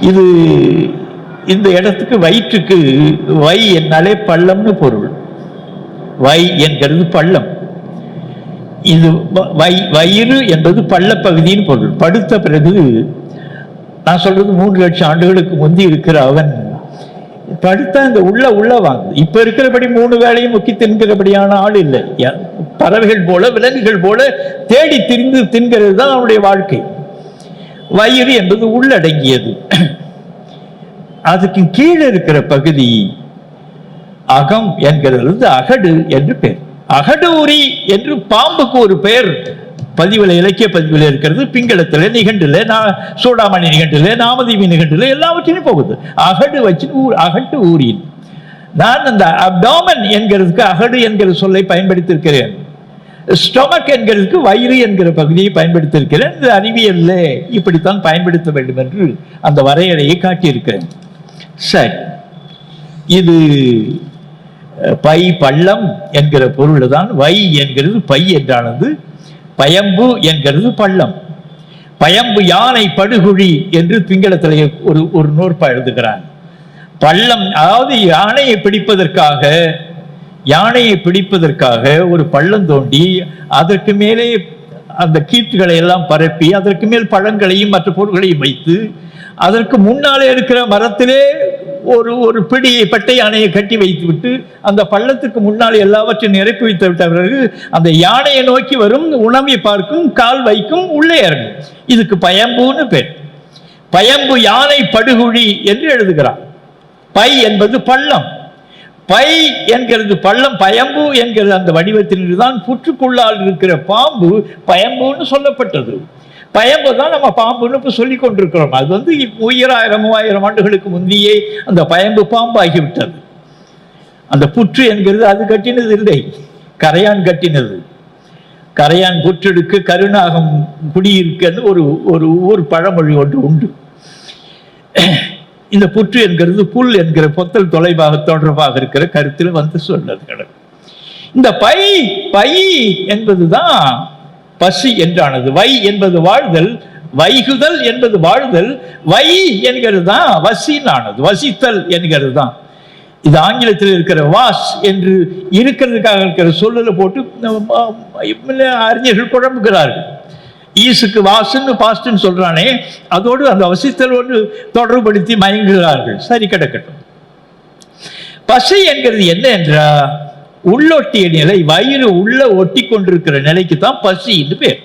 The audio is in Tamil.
இது இந்த இடத்துக்கு வயிற்றுக்கு வை என்னாலே பள்ளம்னு பொருள். வை என்கிறது பள்ளம். இது வ- வை வயிறு என்பது பள்ளப்பகுதின்னு பொருள். படுத்த பிறகு நான் சொல்றது மூன்று லட்சம் ஆண்டுகளுக்கு முந்தி இருக்கிற அவன் படுத்தா இந்த உள்ள உள்ள வாங்க இப்ப இருக்கிறபடி மூணு வேலையும் முக்கி தின்கிறபடியான ஆள் இல்லை. பறவைகள் போல விலங்குகள் போல தேடி திரிந்து தின்கிறது தான் அவனுடைய வாழ்க்கை. வயிறு என்பது உள்ளடங்கியது. அதுக்கு கீழே இருக்கிற பகுதி அகம் என்கிறது அகடு என்று பெயர் அகடூரி என்று பாம்புக்கு ஒரு பெயர். பதிவில் இலக்கிய பதிவில் இருக்கிறது. பிங்களத்தில் நிகண்டில் நான் சூடாமணி நிகண்டில் நாமதேவி நிகண்டில் எல்லாவற்றிலும் போகுது. அகடு வச்சு ஊர் அகட்டு ஊரின் நான் அந்த அப்டாமன் என்கிறதுக்கு அகடு என்கிற சொல்லை பயன்படுத்தியிருக்கிறேன். ஸ்டொமக் என்கிறதுக்கு வயிறு என்கிற பகுதியை பயன்படுத்தியிருக்கிறேன். இந்த அறிவியல்ல இப்படித்தான் பயன்படுத்த வேண்டும் என்று அந்த வரையறையை காட்டியிருக்கிறேன். சரி. இது பை பள்ளம் என்கிற பொருள் தான் வை என்கிறது பை என்றானது பயம்பு என்கிறது பள்ளம். பயம்பு யானை படுகுழி என்று பிங்களத்திலே ஒரு ஒரு நூற்பா எழுதுகிறான். பள்ளம் அதாவது யானையை பிடிப்பதற்காக யானையை பிடிப்பதற்காக ஒரு பள்ளம் தோண்டி அதற்கு மேலே அந்த கீற்றுகளை எல்லாம் பரப்பி அதற்கு மேல் பழங்களையும் மற்ற பொருட்களையும் வைத்து அதற்கு முன்னாலே இருக்கிற மரத்திலே ஒரு ஒரு பிடியை பட்டை யானையை கட்டி வைத்துவிட்டு அந்த பள்ளத்துக்கு முன்னால் எல்லாவற்றையும் நிரப்பி வைத்து விட்ட பிறகு அந்த யானையை நோக்கி வரும் உணவை பார்க்கும் கால் வைக்கும் உள்ளே இறங்கும். இதுக்கு பயம்புன்னு பேர். பயம்பு யானை படுகுழி என்று எழுதுகிறான் பை என்பது பள்ளம். பை என்கிறது பள்ளம் பயம்பு என்கிறது அந்த வடிவத்தில் தான் புற்றுக்குள்ளால் இருக்கிற பாம்பு பயம்புன்னு சொல்லப்பட்டது. பயம்பு தான் நம்ம பாம்புன்னு இப்போ சொல்லி கொண்டிருக்கிறோம். அது வந்து உயிராயிரம் மூவாயிரம் ஆண்டுகளுக்கு முந்தையே அந்த பயம்பு பாம்பு ஆகிவிட்டது அந்த புற்று என்கிறது அது கட்டினது இல்லை. கரையான் கட்டினது. கரையான் புற்றெடுக்க கருணாகம் குடியிருக்கன்னு ஒரு ஒரு ஊர் பழமொழி ஒன்று உண்டு. இந்த புற்று என்கிறது புல் என்கிற பொத்தல் தொலைவாக தொடர்பாக இருக்கிற கருத்தில் வந்து சொன்னது கிடக்கு இந்த பை பை என்பதுதான் பசி என்றானது. வை என்பது வாழ்தல் வைகுதல் என்பது வாழ்தல் வை என்கிறது தான் வசினானது. வசித்தல் என்கிறது தான். இது ஆங்கிலத்தில் இருக்கிற வாஸ் என்று இருக்கிறதுக்காக இருக்கிற சொல்லலை போட்டு அறிஞர்கள் குழம்புகிறார்கள். ஈசுக்கு வாசுன்னு பாஸ்ட்னு சொல்றானே அதோடு அந்த வசித்தலோடு தொடர்புபடுத்தி மயங்குகிறார்கள். சரி கிடக்கட்டும். பசை என்கிறது என்ன என்றா உள்ளொட்டிய நிலை வயிறு உள்ள ஒட்டி கொண்டிருக்கிற நிலைக்கு தான் பசி பேர்.